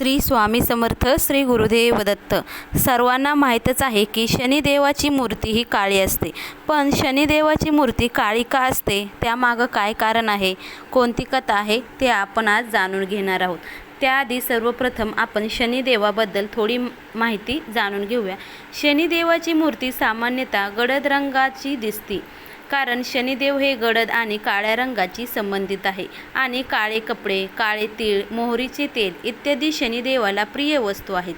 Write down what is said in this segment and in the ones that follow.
श्री स्वामी समर्थ श्री गुरुदेव दत्त. सर्वांना माहीतच आहे की शनिदेवाची मूर्ती ही काळी असते. पण शनिदेवाची मूर्ती काळी का असते? त्यामागं काय कारण आहे? कोणती कथा आहे? ते आपण आज जाणून घेणार आहोत. त्याआधी सर्वप्रथम आपण शनिदेवाबद्दल थोडी माहिती जाणून घेऊया. शनिदेवाची मूर्ती सामान्यतः गडद रंगाची दिसते. कारण शनिदेव हे गडद आणि काळ्या रंगाची संबंधित आहे. आणि काळे कपडे काळे तीळ मोहरीचे तेल इत्यादी शनिदेवाला प्रिय वस्तू आहेत.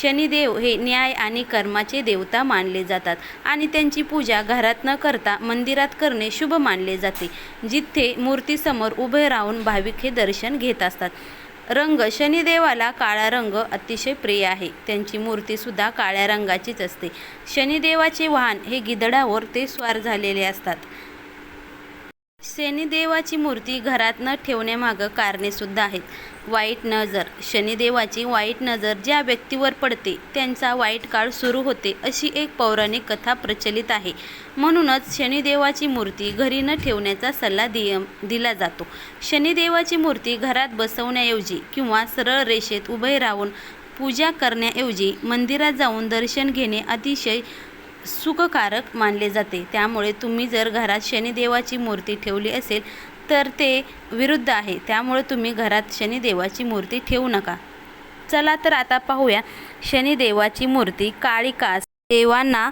शनिदेव हे न्याय आणि कर्माचे देवता मानले जातात आणि त्यांची पूजा घरात न करता मंदिरात करणे शुभ मानले जाते जिथे मूर्तीसमोर उभे राहून भाविक हे दर्शन घेत असतात. रंग शनिदेवाला काळा रंग अतिशय प्रिय आहे. त्यांची मूर्तीसुद्धा काळ्या रंगाचीच असते. शनिदेवाचे वाहन हे गिधडावर ते स्वार झालेले असतात. शनिदेवाची मूर्ती घरात न ठेवण्यामागं कारणे आहेत. वाईट नजर. शनिदेवाची वाईट नजर ज्या व्यक्तीवर पडते त्यांचा वाईट काळ सुरू होते अशी एक पौराणिक कथा प्रचलित आहे. म्हणूनच शनिदेवाची मूर्ती घरी न ठेवण्याचा सल्ला दिय दिला जातो. शनिदेवाची मूर्ती घरात बसवण्याऐवजी किंवा सरळ रेषेत उभे राहून पूजा करण्याऐवजी मंदिरात जाऊन दर्शन घेणे अतिशय सुखकारक मानले जाते. त्यामुळे तुम्ही जर घरात शनिदेवाची मूर्ती ठेवली असेल तर ते विरुद्ध आहे. त्यामुळे तुम्ही घरात शनिदेवाची मूर्ती ठेवू नका. चला तर आता पाहूया शनिदेवाची मूर्ती काळी कास देवांना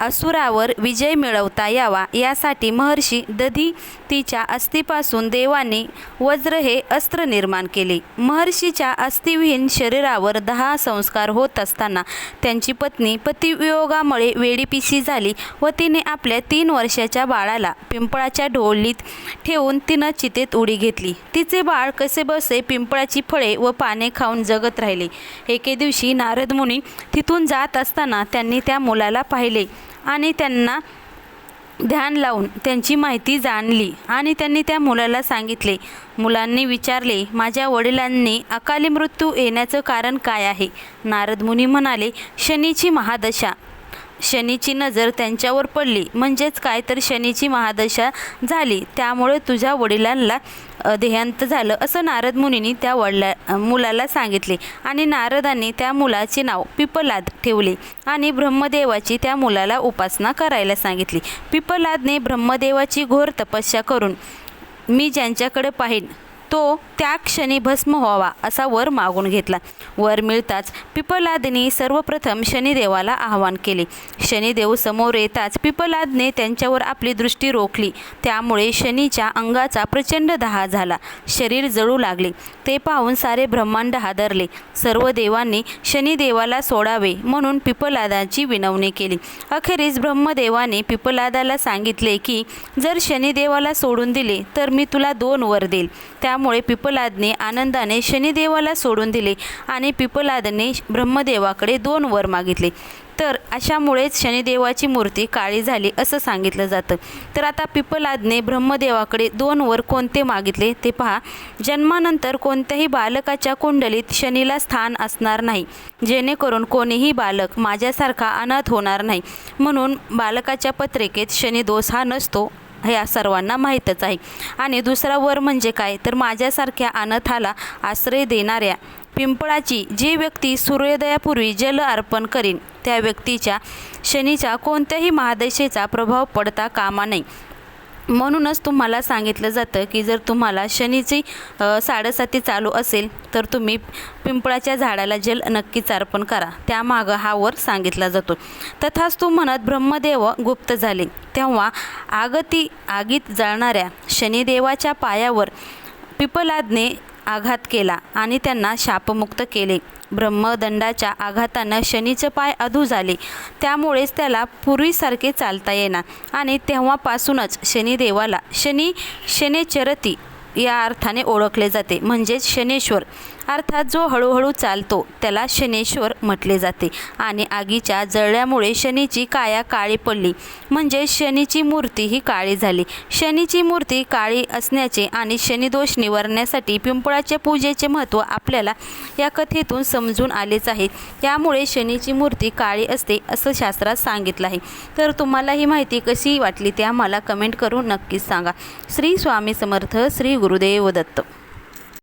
असुरावर विजय मिळवता यावा. यासाठी महर्षी दधी तिच्या अस्थिपासून देवाने वज्र हे अस्त्र निर्माण केले. महर्षीच्या अस्थिविहीन शरीरावर दहा संस्कार होत असताना त्यांची पत्नी पतिवियोगामुळे वेडीपिशी झाली व तिने आपल्या तीन वर्षाच्या बाळाला पिंपळाच्या ढोलीत ठेवून तिनं चितेत उडी घेतली. तिचे बाळ कसे बसे पिंपळाची फळे व पाने खाऊन जगत राहिले. एके दिवशी नारद मुनी तिथून जात असताना त्यांनी त्या मुलाला पाहिले. आणि त्यांना ध्यान लावून त्यांची माहिती जाणली आणि त्यांनी त्या मुलाला सांगितले मुलांनी विचारले माझ्या वडिलांनी अकाली मृत्यू येण्याचं कारण काय आहे? नारद मुनी म्हणाले शनीची महादशा. शनीची नजर त्यांच्यावर पडली म्हणजेच काय तर शनीची महादशा झाली त्यामुळे तुझ्या वडिलांना देहांत झालं असं नारद मुनींनी त्या वडिला मुलाला सांगितले. आणि नारदांनी त्या मुलाचे नाव पिपलाद ठेवले आणि ब्रह्मदेवाची त्या मुलाला उपासना करायला सांगितली. पिपलादने ब्रह्मदेवाची घोर तपस्या करून मी ज्यांच्याकडे पाहीन तो त्या क्षणी भस्म व्हावा असा वर मागून घेतला. वर मिळताच पिपलादने सर्वप्रथम शनिदेवाला आवाहन केले. शनिदेव समोर येताच पिपलादने त्यांच्यावर आपली दृष्टी रोखली. त्यामुळे शनीच्या अंगाचा प्रचंड दहा झाला. शरीर जळू लागले. ते पाहून सारे ब्रह्मांड हादरले. सर्व देवांनी शनिदेवाला सोडावे म्हणून पिपलादाची विनवणी केली. अखेरीस ब्रह्मदेवाने पिपलादाला सांगितले की जर शनिदेवाला सोडून दिले तर मी तुला दोन वर देईल. त्या त्यामुळे पिपलादने आनंदाने शनिदेवाला सोडून दिले आणि पिपलादने ब्रह्मदेवाकडे दोन वर मागितले. तर अशामुळेच शनिदेवाची मूर्ती काळी झाली असं सांगितलं जातं. तर आता पिपलादने ब्रह्मदेवाकडे दोन वर कोणते मागितले ते पहा. जन्मानंतर कोणत्याही बालकाच्या कुंडलीत शनीला स्थान असणार नाही. जेणेकरून कोणीही बालक माझ्यासारखा अनाथ होणार नाही. म्हणून बालकाच्या पत्रिकेत शनिदोष हा नसतो. ह्या सर्वांना माहीतच आहे. आणि दुसरा वर म्हणजे काय? तर माझ्यासारख्या अनाथाला आश्रय देणाऱ्या पिंपळाची जी व्यक्ती सूर्योदयापूर्वी जल अर्पण करीन त्या व्यक्तीच्या शनीच्या कोणत्याही महादशेचा प्रभाव पडता कामा नये. म्हणूनच तुम्हाला सांगितलं जातं की जर तुम्हाला शनीची साडेसाती चालू असेल तर तुम्ही पिंपळाच्या झाडाला जल नक्कीच अर्पण करा. त्यामागं हा वर सांगितला जातो. तथाच तू म्हणत ब्रह्मदेव गुप्त झाले. तेव्हा आगती आगीत जाळणाऱ्या शनिदेवाच्या पायावर पिपलादने आघात केला आणि त्यांना शापमुक्त केले. ब्रह्मदंडाच्या आघातानं शनीचे पाय अधू झाले. त्यामुळेच त्याला पूर्वीसारखे चालता येणार. आणि तेव्हापासूनच शनिदेवाला शनी शनेचरती या अर्थाने ओळखले जाते. म्हणजेच शनेश्वर. अर्थात जो हळूहळू चालतो त्याला शनेश्वर म्हटले जाते. आणि आगीच्या जळल्यामुळे शनीची काया काळी पडली. म्हणजे शनीची मूर्ती ही काळी झाली. शनीची मूर्ती काळी असण्याचे आणि शनिदोष निवारण्यासाठी पिंपळाच्या पूजेचे महत्त्व आपल्याला या कथेतून समजून आलेच आहे. त्यामुळे शनीची मूर्ती काळी असते असं शास्त्रात सांगितलं आहे. तर तुम्हाला ही माहिती कशी वाटली ते आम्हाला कमेंट करून नक्कीच सांगा. श्री स्वामी समर्थ श्री गुरुदेव दत्त